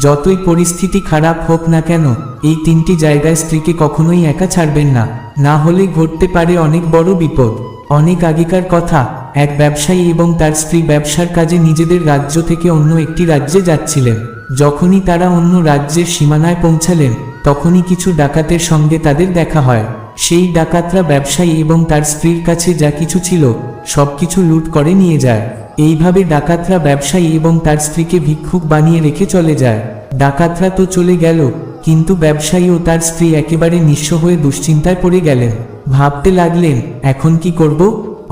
যতই পরিস্থিতি খারাপ হোক না কেন, এই তিনটি জায়গায় স্ত্রীকে কখনোই একা ছাড়বেন না। না হলে ঘটতে পারে অনেক বড় বিপদ। অনেক আগেকার কথা, এক ব্যবসায়ী এবং তার স্ত্রী ব্যবসার কাজে নিজেদের রাজ্য থেকে অন্য একটি রাজ্যে যাচ্ছিলেন। যখনই তারা অন্য রাজ্যের সীমানায় পৌঁছালেন, তখনই কিছু ডাকাতের সঙ্গে তাদের দেখা হয়। সেই ডাকাতরা ব্যবসায়ী এবং তার স্ত্রীর কাছে যা কিছু ছিল সবকিছু লুট করে নিয়ে যায়। এইভাবে ডাকাতরা ব্যবসায়ী এবং তার স্ত্রীকে ভিক্ষুক বানিয়ে রেখে চলে যায়। ডাকাতরা তো চলে গেল, কিন্তু ব্যবসায়ী ও তার স্ত্রী একেবারে নিঃস্ব হয়ে দুশ্চিন্তায় পড়ে গেলেন। ভাবতে লাগলেন, এখন কি করব?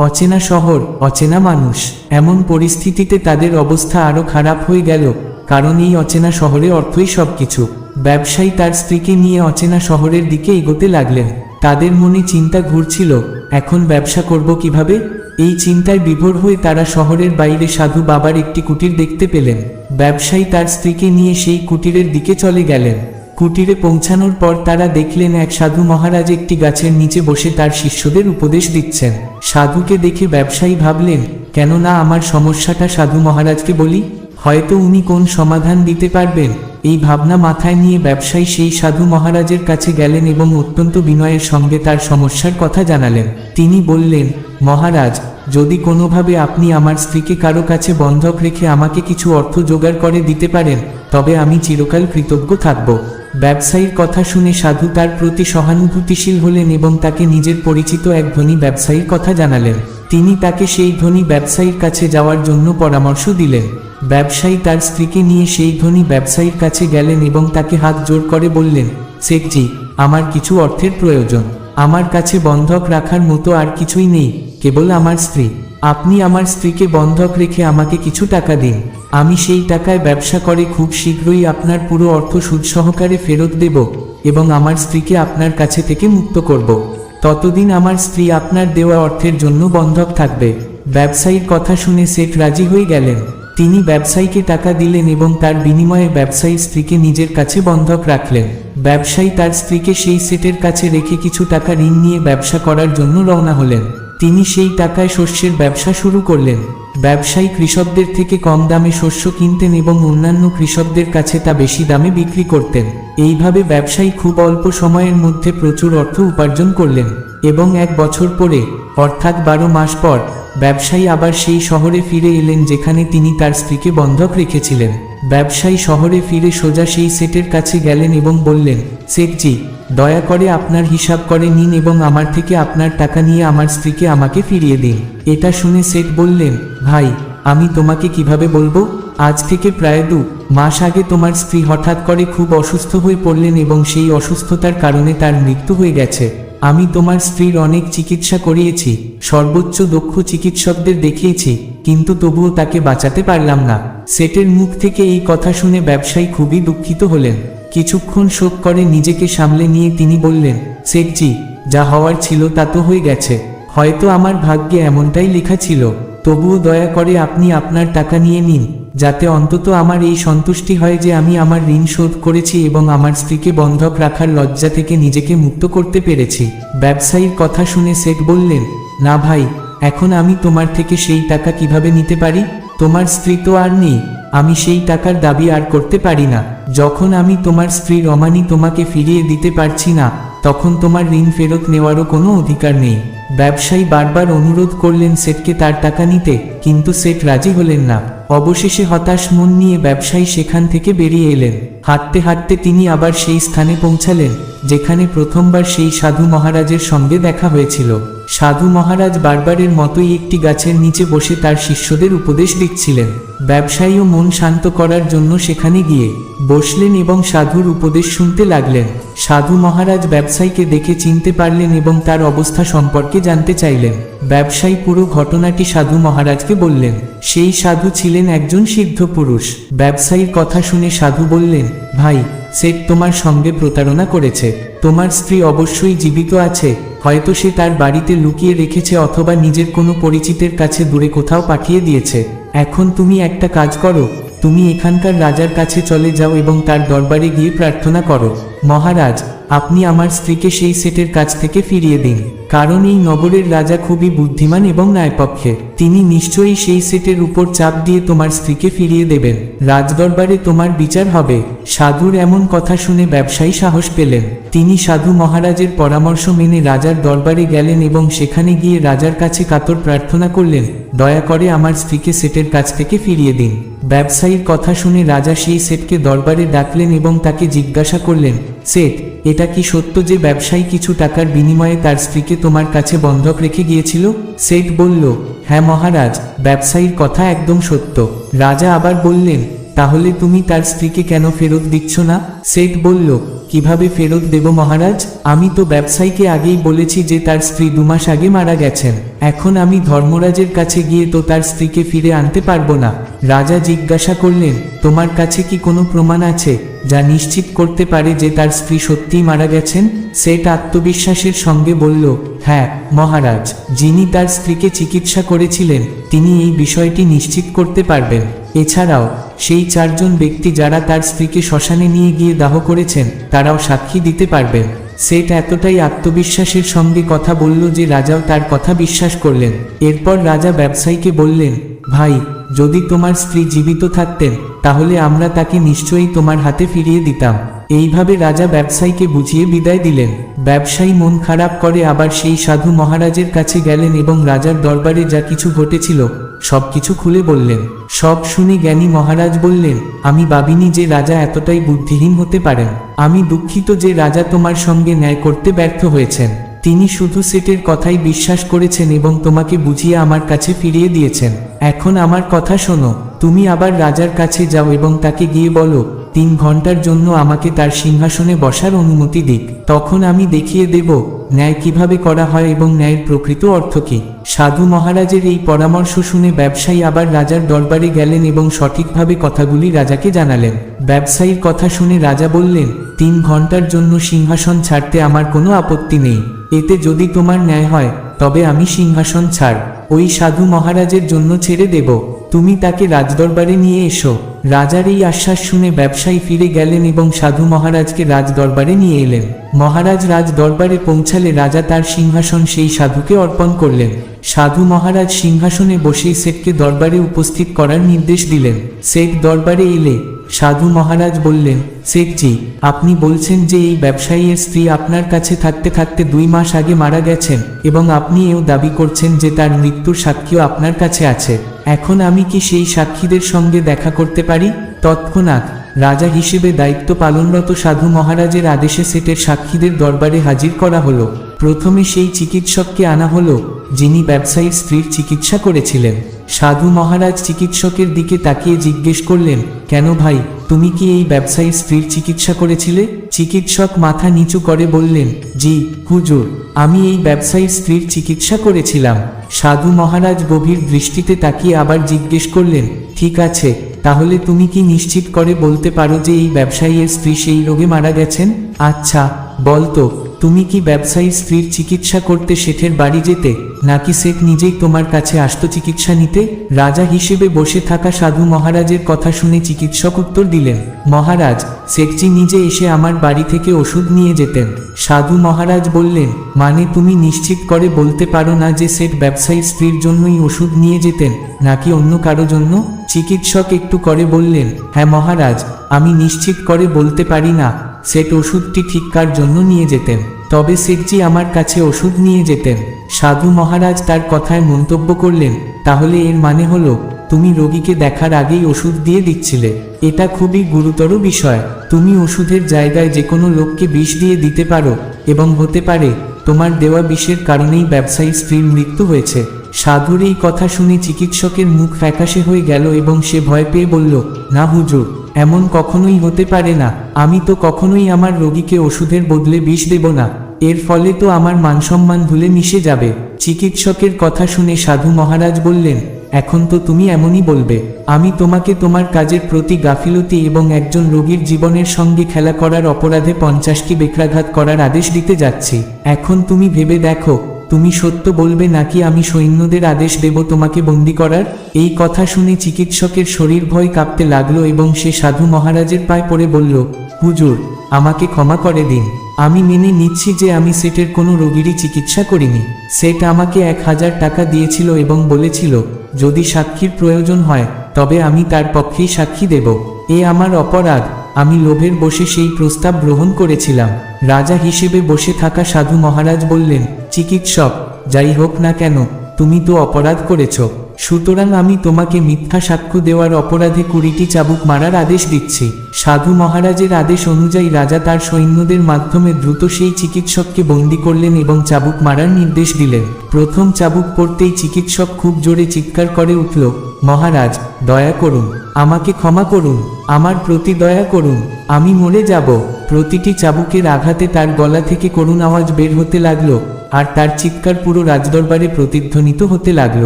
অচেনা শহর, অচেনা মানুষ। এমন পরিস্থিতিতে তাদের অবস্থা আরও খারাপ হয়ে গেল, কারণ এই অচেনা শহরে অর্থই সবকিছু। ব্যবসায়ী তার স্ত্রীকে নিয়ে অচেনা শহরের দিকে এগোতে লাগলেন। তাদের মনে চিন্তা ঘুরছিল, এখন ব্যবসা করব কীভাবে? এই চিন্তায় বিভোর হয়ে তারা শহরের বাইরে সাধু বাবার একটি কুটির দেখতে পেলেন। ব্যবসায়ী তার স্ত্রীকে নিয়ে সেই কুটিরের দিকে চলে গেলেন। কুটিরে পৌঁছানোর পর তারা দেখলেন এক সাধু মহারাজ একটি গাছের নিচে বসে তার শিষ্যদের উপদেশ দিচ্ছেন। সাধুকে দেখে ব্যবসায়ী ভাবলেন, কেননা আমার সমস্যাটা সাধু মহারাজকে বলি, হয়তো উনি কোন সমাধান দিতে পারবেন? এই ভাবনা মাথায় নিয়ে ব্যবসায়ী সেই সাধু মহারাজের কাছে গেলেন এবং অত্যন্ত বিনয়ের সঙ্গে তার সমস্যার কথা জানালেন। তিনি বললেন, মহারাজ, যদি কোনোভাবে আপনি আমার স্ত্রীকে কারও কাছে বন্ধক রেখে আমাকে কিছু অর্থ জোগাড় করে দিতে পারেন, তবে আমি চিরকাল কৃতজ্ঞ থাকব। ব্যবসায়ীর কথা শুনে সাধু তার প্রতি সহানুভূতিশীল হলেন এবং তাকে নিজের পরিচিত এক ধনী ব্যবসায়ীর কথা জানালেন। তিনি তাকে সেই ধনী ব্যবসায়ীর কাছে যাওয়ার জন্য পরামর্শ দিলেন। ব্যবসায়ী তার স্ত্রীকে নিয়ে সেই ধনী ব্যবসায়ীর কাছে গেলেন এবং তাকে হাত জোর করে বললেন, শেখজি, আমার কিছু অর্থের প্রয়োজন। আমার কাছে বন্ধক রাখার মতো আর কিছুই নেই, কেবল আমার স্ত্রী। আপনি আমার স্ত্রীকে বন্ধক রেখে আমাকে কিছু টাকা দিন। আমি সেই টাকায় ব্যবসা করে খুব শীঘ্রই আপনার পুরো অর্থ সুদ সহকারে ফেরত দেব এবং আমার স্ত্রীকে আপনার কাছে থেকে মুক্ত করব। ততদিন আমার স্ত্রী আপনার দেওয়া অর্থের জন্য বন্ধক থাকবে। ব্যবসায়ীর কথা শুনে সেট রাজি হয়ে গেলেন। তিনি ব্যবসায়ীকে টাকা দিলেন এবং তার বিনিময়ে ব্যবসায়ী স্ত্রীকে নিজের কাছে বন্ধক রাখলেন। ব্যবসায়ী তার স্ত্রীকে সেই সেটের কাছে রেখে কিছু টাকা ঋণ নিয়ে ব্যবসা করার জন্য রওনা হলেন। তিনি সেই টাকায় শস্যের ব্যবসা শুরু করলেন। ব্যবসায়ী কৃষকদের থেকে কম দামে শস্য কিনতেন এবং অন্যান্য কৃষকদের কাছে তা বেশি দামে বিক্রি করতেন। এইভাবে ব্যবসায়ী খুব অল্প সময়ের মধ্যে প্রচুর অর্থ উপার্জন করলেন। এবং এক বছর পরে, অর্থাৎ বারো মাস পর, ব্যবসায়ী আবার সেই শহরে ফিরে এলেন যেখানে তিনি তার স্ত্রীকে বন্ধক রেখেছিলেন। ব্যবসায়ী শহরে ফিরে সোজা সেই সেটের কাছে গেলেন এবং বললেন শেখজি দয়া করে আপনার হিসাব করে নিন এবং আমার থেকে আপনার টাকা নিয়ে আমার স্ত্রীকে আমাকে ফিরিয়ে দিন। এটা শুনে সেট বললেন, ভাই, আমি তোমাকে কীভাবে বলব? আজ থেকে প্রায় দু মাস আগে তোমার স্ত্রী হঠাৎ করে খুব অসুস্থ হয়ে পড়লেন এবং সেই অসুস্থতার কারণে তার মৃত্যু হয়ে গেছে। আমি তোমার স্ত্রীর অনেক চিকিৎসা করিয়েছি, সর্বোচ্চ দক্ষ চিকিৎসকদের দেখিয়েছি, কিন্তু তবুও তাকে বাঁচাতে পারলাম না। সেটের মুখ থেকে এই কথা শুনে ব্যবসায়ী খুবই দুঃখিত হলেন। কিছুক্ষণ শোক করে নিজেকে সামলে নিয়ে তিনি বললেন, শেখজি, যা হওয়ার ছিল তা তো হয়ে গেছে। হয়তো আমার ভাগ্যে এমনটাই লেখা ছিল। তবুও দয়া করে আপনি আপনার টাকা নিয়ে নিন। যাতে অন্তত আমার এই সন্তুষ্টি হয় যে আমি আমার ঋণ শোধ করেছি এবং আমার স্ত্রীকে বন্ধক রাখার লজ্জা থেকে নিজেকে মুক্ত করতে পেরেছি। ব্যবসায়ীর কথা শুনে সেট বললেন, না ভাই, এখন আমি তোমার থেকে সেই টাকা কীভাবে নিতে পারি? তোমার স্ত্রী তো আর নেই, আমি সেই টাকার দাবি আর করতে পারি না। যখন আমি তোমার স্ত্রীর অমানি তোমাকে ফিরিয়ে দিতে পারছি না, তখন তোমার ঋণ ফেরত নেওয়ারও কোনো অধিকার নেই। ব্যবসায়ী বারবার অনুরোধ করলেন সেটকে তার টাকা নিতে, কিন্তু সেট রাজি হলেন না। অবশেষে হতাশ মন নিয়ে ব্যবসায়ী সেখান থেকে বেরিয়ে এলেন। হাঁটতে হাঁটতে তিনি আবার সেই স্থানে পৌঁছালেন, যেখানে প্রথমবার সেই সাধু মহারাজের সঙ্গে দেখা হয়েছিল। সাধু মহারাজ বারবারের মতোই একটি গাছের নিচে বসে তার শিষ্যদের উপদেশ দিচ্ছিলেন ব্যবসায়ীও মন শান্ত করার জন্য সেখানে গিয়ে বসলেন এবং সাধুর উপদেশ শুনতে লাগলেন। সাধু মহারাজ ব্যবসায়ীকে দেখে চিনতে পারলেন এবং তার অবস্থা সম্পর্কে জানতে চাইলেন। ব্যবসায়ী পুরো ঘটনাটি সাধু মহারাজকে বললেন। সেই সাধু ছিলেন একজন সিদ্ধ পুরুষ। ব্যবসায়ীর কথা শুনে সাধু বললেন, ভাই সেট তোমার সঙ্গে প্রতারণা করেছে। তোমার স্ত্রী অবশ্যই জীবিত আছে, হয়তো সে তার বাড়িতে লুকিয়ে রেখেছে অথবা নিজের কোনো পরিচিতের কাছে দূরে কোথাও পাঠিয়ে দিয়েছে। এখন তুমি একটা কাজ করো, তুমি এখানকার রাজার কাছে চলে যাও এবং তার দরবারে গিয়ে প্রার্থনা করো, মহারাজ, আপনি আমার স্ত্রীকে সেই সেটের কাছ থেকে ফিরিয়ে দিন। কারণ এই নগরের রাজা খুবই বুদ্ধিমান এবং ন্যায়পক্ষে। তিনি নিশ্চয়ই সেই সেটের উপর চাপ দিয়ে তোমার স্ত্রীকে ফিরিয়ে দেবেন। রাজদরবারে তোমার বিচার হবে। সাধুর এমন কথা শুনে ব্যবসায়ী সাহস পেলেন। তিনি সাধু মহারাজের পরামর্শ মেনে রাজার দরবারে গেলেন এবং সেখানে গিয়ে রাজার কাছে কাতর প্রার্থনা করলেন, দয়া করে আমার স্ত্রীকে সেটের কাছ থেকে ফিরিয়ে দিন। ব্যবসায়ীর কথা শুনে রাজা সেই সেটকে দরবারে ডাকলেন এবং তাকে জিজ্ঞাসা করলেন, সেট এটা কি সত্য যে ব্যবসায়ী কিছু টাকার বিনিময়ে তার স্ত্রীকে তোমার কাছে বন্ধক রেখে গিয়েছিল? সেট বলল হ্যাঁ মহারাজ, ব্যবসায়ীর কথা একদম সত্য। রাজা আবার বললেন তাহলে তুমি তার স্ত্রীকে কেন ফেরত দিচ্ছ না? সেট বলল, কীভাবে ফেরত দেব মহারাজ? আমি তো ব্যবসায়ীকে আগেই বলেছি যে তার স্ত্রী দুমাস আগে মারা গেছেন। এখন আমি ধর্মরাজের কাছে গিয়ে তো তার স্ত্রীকে ফিরে আনতে পারব না। রাজা জিজ্ঞাসা করলেন, তোমার কাছে কি কোনো প্রমাণ আছে যা নিশ্চিত করতে পারে যে তার স্ত্রী সত্যিই মারা গেছেন? সেট আত্মবিশ্বাসের সঙ্গে বলল হ্যাঁ মহারাজ, যিনি তার স্ত্রীকে চিকিৎসা করেছিলেন, তিনি এই বিষয়টি নিশ্চিত করতে পারবেন। এছাড়াও সেই চারজন ব্যক্তি যারা তার স্ত্রীকে শ্মশানে নিয়ে গিয়ে দাহ করেছেন, তারাও সাক্ষী দিতে পারবেন। সেট এতটাই আত্মবিশ্বাসের সঙ্গে কথা বলল যে রাজাও তার কথা বিশ্বাস করলেন। এরপর রাজা ব্যবসায়ীকে বললেন, ভাই যদি তোমার স্ত্রী জীবিত থাকতেন, তাহলে আমরা তাকে নিশ্চয়ই তোমার হাতে ফিরিয়ে দিতাম। এইভাবে রাজা ব্যবসায়ীকে বুঝিয়ে বিদায় দিলেন। ব্যবসায়ী মন খারাপ করে আবার সেই সাধু মহারাজের কাছে গেলেন এবং রাজার দরবারে যা কিছু ঘটেছিল সবকিছু খুলে বললেন। সব শুনে জ্ঞানী মহারাজ বললেন, আমি ভাবিনি যে রাজা এতটাই বুদ্ধিহীন হতে পারেন। আমি দুঃখিত যে রাজা তোমার সঙ্গে ন্যায় করতে ব্যর্থ হয়েছেন। তিনি শুধু সেটের কথাই বিশ্বাস করেছেন এবং তোমাকে বুঝিয়ে আমার কাছে ফিরিয়ে দিয়েছেন। এখন আমার কথা শোনো, তুমি আবার রাজার কাছে যাও এবং তাকে গিয়ে বলো তিন ঘণ্টার জন্য আমাকে তার সিংহাসনে বসার অনুমতি দিক। তখন আমি দেখিয়ে দেব, ন্যায় কীভাবে করা হয় এবং ন্যায়ের প্রকৃত অর্থ কী। সাধু মহারাজের এই পরামর্শ শুনে ব্যবসায়ী আবার রাজার দরবারে গেলেন এবং সঠিকভাবে কথাগুলি রাজাকে জানালেন। ব্যবসায়ীর কথা শুনে রাজা বললেন, তিন ঘণ্টার জন্য সিংহাসন ছাড়তে আমার কোনো আপত্তি নেই। এতে যদি তোমার ন্যায় হয়, তবে আমি সিংহাসন ছাড়। ওই সাধু মহারাজের জন্য ছেড়ে দেব। তুমি তাকে রাজদরবারে নিয়ে এসো। রাজার এই আশ্বাস শুনে ব্যবসায়ী ফিরে গেলেন এবং সাধু মহারাজকে রাজদরবারে নিয়ে এলেন। মহারাজ রাজ দরবারে পৌঁছালে রাজা তার সিংহাসন সেই সাধুকে অর্পণ করলেন। সাধু মহারাজ সিংহাসনে বসেই শেখকে দরবারে উপস্থিত করার নির্দেশ দিলেন। শেখ দরবারে এলে সাধু মহারাজ বললেন, শেখজি, আপনি বলছেন যে এই ব্যবসায়ীর স্ত্রী আপনার কাছে থাকতে থাকতে দুই মাস আগে মারা গেছেন এবং আপনি এও দাবি করছেন যে তার মৃত্যুর সাক্ষীও আপনার কাছে আছে। এখন আমি কি সেই সাক্ষীদের সঙ্গে দেখা করতে পারি? তৎক্ষণাৎ রাজা হিসেবে দায়িত্ব পালনরত সাধু মহারাজের আদেশে সেটের সাক্ষীদের দরবারে হাজির করা হলো। প্রথমে সেই চিকিৎসককে আনা হলো, যিনি ব্যবসায়ীর স্ত্রীর চিকিৎসা করেছিলেন। সাধু মহারাজ চিকিৎসকের দিকে তাকিয়ে জিজ্ঞেস করলেন, কেন ভাই, তুমি কি এই ব্যবসায়ীর স্ত্রীর চিকিৎসা করেছিলে? চিকিৎসক মাথা নিচু করে বললেন, জি, হুজুর, আমি এই ব্যবসায়ীর স্ত্রীর চিকিৎসা করেছিলাম। সাধু মহারাজ গভীর দৃষ্টিতে তাকিয়ে আবার জিজ্ঞেস করলেন, ঠিক আছে, তাহলে তুমি কি নিশ্চিত করে বলতে পারো যে এই ব্যবসায়ীর স্ত্রী সেই রোগে মারা গেছেন? আচ্ছা বলতো তুমি কি ব্যবসায়ী স্ত্রীর চিকিৎসা করতে শেঠের বাড়ি যেতে নাকি শেখ নিজেই তোমার কাছে আসত চিকিৎসা নিতে। রাজা হিসেবে বসে থাকা সাধু মহারাজের কথা শুনে চিকিৎসক উত্তর দিলেন, মহারাজ, শেখজি নিজে এসে আমার বাড়ি থেকে ওষুধ নিয়ে যেতেন। সাধু মহারাজ বললেন মানে তুমি নিশ্চিত করে বলতে পারো না যে শেখ ব্যবসায়ী স্ত্রীর জন্যই ওষুধ নিয়ে যেতেন, নাকি অন্য কারও জন্য? চিকিৎসক একটু করে বললেন হ্যাঁ মহারাজ, আমি নিশ্চিত করে বলতে পারি না সেট ওষুধটি ঠিককার জন্য নিয়ে যেতেন? তবে শেখজি আমার কাছে ওষুধ নিয়ে যেতেন। সাধু মহারাজ তার কথায় মন্তব্য করলেন, তাহলে এর মানে হলো, তুমি রোগীকে দেখার আগেই ওষুধ দিয়ে দিচ্ছিলে। এটা খুবই গুরুতর বিষয়। তুমি ওষুধের জায়গায় যে কোনো লোককে বিষ দিয়ে দিতে পারো এবং হতে পারে, তোমার দেওয়া বিষের কারণেই ব্যবসায়ী স্ত্রীর মৃত্যু হয়েছে। সাধুর এই কথা শুনে চিকিৎসকের মুখ ফ্যাকাশে হয়ে গেল এবং সে ভয় পেয়ে বলল, না হুজুর, এমন কখনোই হতে পারে না। আমি তো কখনোই আমার রোগীকে ওষুধের বদলে বিষ দেব না। এর ফলে তো আমার মানসম্মান ধুলে মিশে যাবে। চিকিৎসকের কথা শুনে সাধু মহারাজ বললেন, এখন তো তুমি এমনই বলবে। আমি তোমাকে তোমার কাজের প্রতি গাফিলতি এবং একজন রোগীর জীবনের সঙ্গে খেলা করার অপরাধে পঞ্চাশটি বেকরাঘাত করার আদেশ দিতে যাচ্ছি। এখন তুমি ভেবে দেখো তুমি সত্য বলবে নাকি আমি সৈন্যদের আদেশ দেব তোমাকে বন্দি করার? এই কথা শুনে চিকিৎসকের শরীর ভয় কাঁপতে লাগল এবং সে সাধু মহারাজের পায়ে পড়ে বলল, হুজুর, আমাকে ক্ষমা করে দিন। আমি মেনে নিচ্ছি যে আমি সেটের কোনো রোগীরই চিকিৎসা করিনি। সেট আমাকে এক হাজার টাকা দিয়েছিল এবং বলেছিল, যদি সাক্ষীর প্রয়োজন হয়, তবে আমি তার পক্ষেই সাক্ষী দেব। এ আমার অপরাধ। আমি লোভের বসে সেই প্রস্তাব গ্রহণ করেছিলাম। রাজা হিসেবে বসে থাকা সাধু মহারাজ বললেন, চিকিৎসক, যাই হোক না কেন, তুমি তো অপরাধ করেছ। সুতরাং আমি তোমাকে মিথ্যা সাক্ষ্য দেওয়ার অপরাধে কুড়িটি চাবুক মারার আদেশ দিচ্ছি। সাধু মহারাজের আদেশ অনুযায়ী রাজা তার সৈন্যদের মাধ্যমে দ্রুত সেই চিকিৎসককে বন্দি করলেন এবং চাবুক মারার নির্দেশ দিলেন। প্রথম চাবুক পড়তেই চিকিৎসক খুব জোরে চিৎকার করে উঠল, মহারাজ, দয়া করুন, আমাকে ক্ষমা করুন, আমার প্রতি দয়া করুন, আমি মরে যাব। প্রতিটি চাবুকের আঘাতে তার গলা থেকে করুণ আওয়াজ বের হতে লাগল, আর তার চিৎকার পুরো রাজদরবারে প্রতিধ্বনিত হতে লাগল।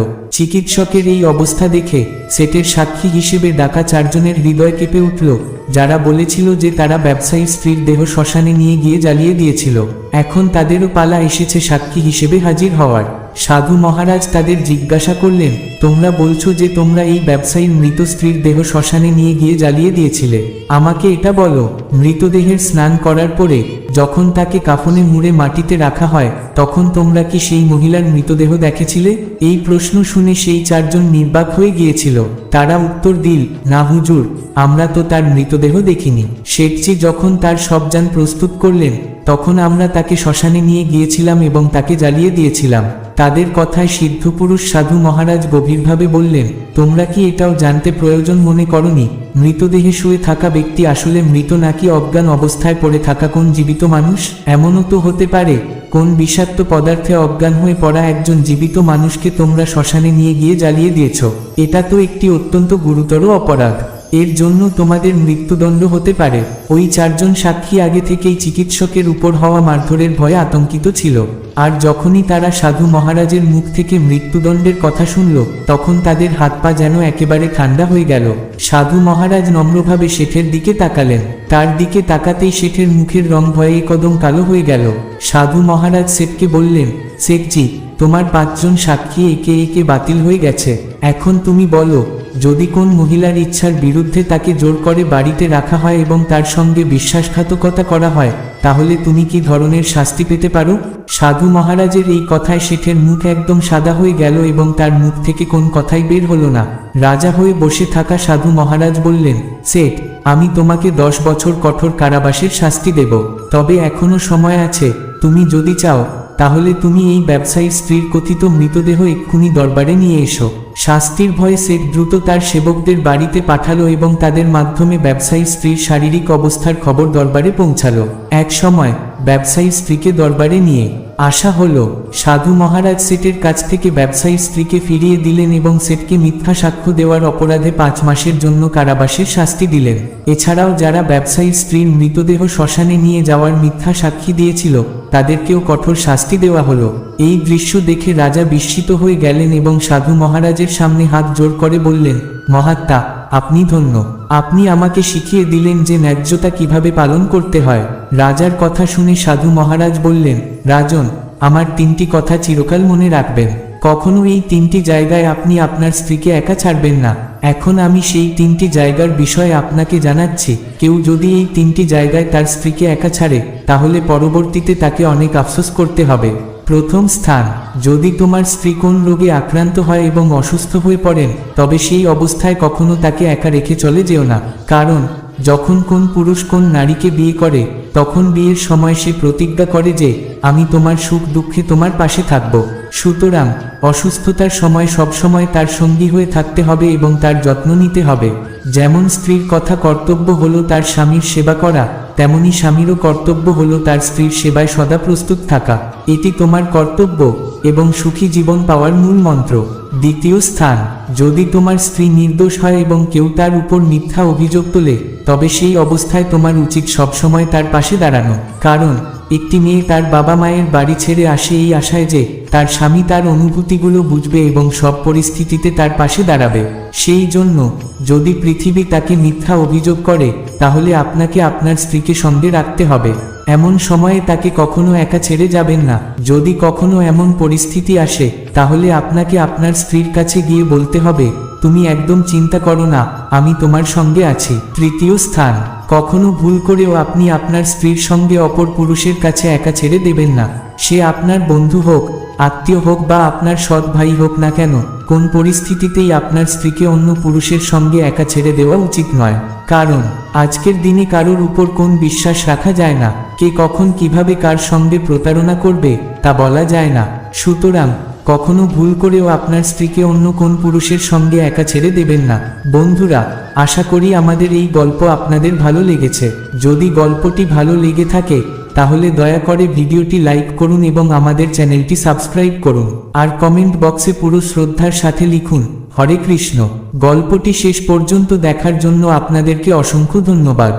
চিকিৎসকের এই অবস্থা দেখে সেটের সাক্ষী হিসেবে ডাকা চারজনের হৃদয় কেঁপে উঠল। যারা বলেছিল যে তারা ব্যবসায়ী স্ত্রীর দেহ শ্মশানে নিয়ে গিয়ে জ্বালিয়ে দিয়েছিল, এখন তাদেরও পালা এসেছে সাক্ষী হিসেবে হাজির হওয়ার। সাধু মহারাজ তাদের জিজ্ঞাসা করলেন, তোমরা বলছো যে তোমরা এই ব্যবসায়ীর মৃত স্ত্রীর দেহ শ্মশানে নিয়ে গিয়ে জ্বালিয়ে দিয়েছিলে। আমাকে এটা বলো, মৃতদেহের স্নান করার পরে যখন তাকে কাফনে মুড়ে মাটিতে রাখা হয়, তখন তোমরা কি সেই মহিলার মৃতদেহ দেখেছিলে? এই প্রশ্ন শুনে সেই চারজন নির্বাক হয়ে গিয়েছিল। তারা উত্তর দিল, না হুজুর, আমরা তো তার মৃতদেহ দেখিনি। শেঠজি যখন তার সবজান প্রস্তুত করলেন, তখন আমরা তাকে শ্মশানে নিয়ে গিয়েছিলাম এবং তাকে জ্বালিয়ে দিয়েছিলাম। তাদের কথায় সিদ্ধপুরুষ সাধু মহারাজ গভীরভাবে বললেন, তোমরা কি এটাও জানতে প্রয়োজন মনে করনি? মৃতদেহে শুয়ে থাকা ব্যক্তি আসলে মৃত নাকি অজ্ঞান অবস্থায় পড়ে থাকা কোন জীবিত মানুষ? এমনও তো হতে পারে, কোন বিষাক্ত পদার্থে অজ্ঞান হয়ে পড়া একজন জীবিত মানুষকে তোমরা শ্মশানে নিয়ে গিয়ে জ্বালিয়ে দিয়েছ। এটা তো একটি অত্যন্ত গুরুতর অপরাধ। এর জন্য তোমাদের মৃত্যুদণ্ড হতে পারে। ওই চারজন সাক্ষী আগে থেকেই চিকিৎসকের উপর হওয়া মারধরের ভয়ে আতঙ্কিত ছিল। আর যখনই তারা সাধু মহারাজের মুখ থেকে মৃত্যুদণ্ডের কথা শুনল, তখন তাদের হাত পা যেন একেবারে ঠান্ডা হয়ে গেল। সাধু মহারাজ নম্রভাবে শেঠের দিকে তাকালেন। তার দিকে তাকাতেই শেঠের মুখের রং ভয়ে কদম কালো হয়ে গেল। সাধু মহারাজ শেঠকে বললেন, শেঠজি তোমার পাঁচজন সাক্ষী একে একে বাতিল হয়ে গেছে। এখন তুমি বলো, যদি কোন মহিলার ইচ্ছার বিরুদ্ধে তাকে জোর করে বাড়িতে রাখা হয় এবং তার সঙ্গে বিশ্বাসঘাতকতা করা হয়, তাহলে তুমি কি ধরনের শাস্তি পেতে পারো? সাধু মহারাজের এই কথায় শেঠের মুখ একদম সাদা হয়ে গেল এবং তার মুখ থেকে কোন কথাই বের হলো না। রাজা হয়ে বসে থাকা সাধু মহারাজ বললেন সেঠ আমি তোমাকে দশ বছর কঠোর কারাবাসের শাস্তি দেব। তবে এখনও সময় আছে। তুমি যদি চাও তাহলে তুমি এই ব্যবসায়ী স্ত্রীর কথিত মৃতদেহ এক্ষুনি দরবারে নিয়ে এসো। শাস্তির ভয়ে শেখ দ্রুত তার সেবকদের বাড়িতে পাঠালো এবং তাদের মাধ্যমে ব্যবসায়ী স্ত্রীর শারীরিক অবস্থার খবর দরবারে পৌঁছালো। এক সময়, ব্যবসায়ী স্ত্রীকে দরবারে নিয়ে আশা হলো। সাধু মহারাজ সেটের কাছ থেকে ব্যবসায়ী স্ত্রীকে ফিরিয়ে দিলেন এবং সেটকে মিথ্যা সাক্ষ্য দেওয়ার অপরাধে পাঁচ মাসের জন্য কারাবাসের শাস্তি দিলেন। এছাড়াও যারা ব্যবসায়ী স্ত্রীর মৃতদেহ শ্মশানে নিয়ে যাওয়ার মিথ্যা সাক্ষী দিয়েছিল, তাদেরকেও কঠোর শাস্তি দেওয়া হলো। এই দৃশ্য দেখে রাজা বিস্মিত হয়ে গেলেন এবং সাধু মহারাজের সামনে হাত জোর করে বললেন, মহাত্মা, আপনি ধন্য। আপনি আমাকে শিখিয়ে দিলেন যে ন্যায্যতা কীভাবে পালন করতে হয়। রাজার কথা শুনে সাধু মহারাজ বললেন, রাজন, আমার তিনটি কথা চিরকাল মনে রাখবেন। কখনো এই তিনটি জায়গায় আপনি আপনার স্ত্রীকে একা ছাড়বেন না। এখন আমি সেই তিনটি জায়গার বিষয়ে আপনাকে জানাচ্ছি। কেউ যদি এই তিনটি জায়গায় তার স্ত্রীকে একা ছাড়ে, তাহলে পরবর্তীতে তাকে অনেক আফসোস করতে হবে। প্রথম স্থান। যদি তোমার স্ত্রী কোন রোগে আক্রান্ত হয় এবং অসুস্থ হয়ে পড়েন, তবে সেই অবস্থায় কখনো তাকে একা রেখে চলে যেও না। কারণ, যখন কোন পুরুষ কোন নারীকে বিয়ে করে, তখন বিয়ের সময় সে প্রতিজ্ঞা করে যে, আমি তোমার সুখ দুঃখে তোমার পাশে থাকব। সুতরাং, অসুস্থতার সময় সবসময় তার সঙ্গী হয়ে থাকতে হবে এবং তার যত্ন নিতে হবে। যেমন স্ত্রীর কথা কর্তব্য হলো তার স্বামীর সেবা করা তেমনি স্বামীরও কর্তব্য হলো তার স্ত্রীর সেবায় সদা প্রস্তুত থাকা। এটি তোমার কর্তব্য এবং সুখী জীবন পাওয়ার মূল মন্ত্র। দ্বিতীয় স্থান, যদি তোমার স্ত্রী নির্দোষ হয় এবং কেউ তার উপর মিথ্যা অভিযোগ তোলে, তবে সেই অবস্থায় তোমার উচিত সবসময় তার পাশে দাঁড়ানো। কারণ, একটি মেয়ে তার বাবা মায়ের বাড়ি ছেড়ে আসে এই আশায় যে, তার স্বামী তার অনুভূতিগুলো বুঝবে এবং সব পরিস্থিতিতে তার পাশে দাঁড়াবে। সেই জন্য, যদি পৃথিবী তাকে মিথ্যা অভিযোগ করে, তাহলে আপনাকে আপনার স্ত্রীকে সঙ্গে রাখতে হবে। এমন সময়ে তাকে কখনো একা ছেড়ে যাবেন না। যদি কখনো এমন পরিস্থিতি আসে, তাহলে আপনাকে আপনার স্ত্রীর কাছে গিয়ে বলতে হবে, তুমি একদম চিন্তা করো না, আমি তোমার সঙ্গে আছি। তৃতীয় স্থান, কখনো ভুল করেও আপনি আপনার স্ত্রীর সঙ্গে অপর পুরুষের কাছে একা ছেড়ে দেবেন না। সে আপনার বন্ধু হোক, আত্মীয় হোক বা আপনার সৎ ভাই হোক না কেন, কোন পরিস্থিতিতেই আপনার স্ত্রীকে অন্য পুরুষের সঙ্গে একা ছেড়ে দেওয়া উচিত নয়। কারণ, আজকের দিনে কারোর উপর কোন বিশ্বাস রাখা যায় না, কে কখন কীভাবে কার সঙ্গে প্রতারণা করবে, তা বলা যায় না। সুতরাং, কখনো ভুল করেও আপনার স্ত্রীকে অন্য কোন পুরুষের সঙ্গে একা ছেড়ে দেবেন না। বন্ধুরা, আশা করি আমাদের এই গল্প আপনাদের ভালো লেগেছে। যদি গল্পটি ভালো লেগে থাকে তাহলে দয়া করে ভিডিওটি লাইক করুন এবং আমাদের চ্যানেলটি সাবস্ক্রাইব করুন। আর কমেন্ট বক্সে পুরো শ্রদ্ধার সাথে লিখুন, হরে কৃষ্ণ। গল্পটি শেষ পর্যন্ত দেখার জন্য আপনাদেরকে অসংখ্য ধন্যবাদ।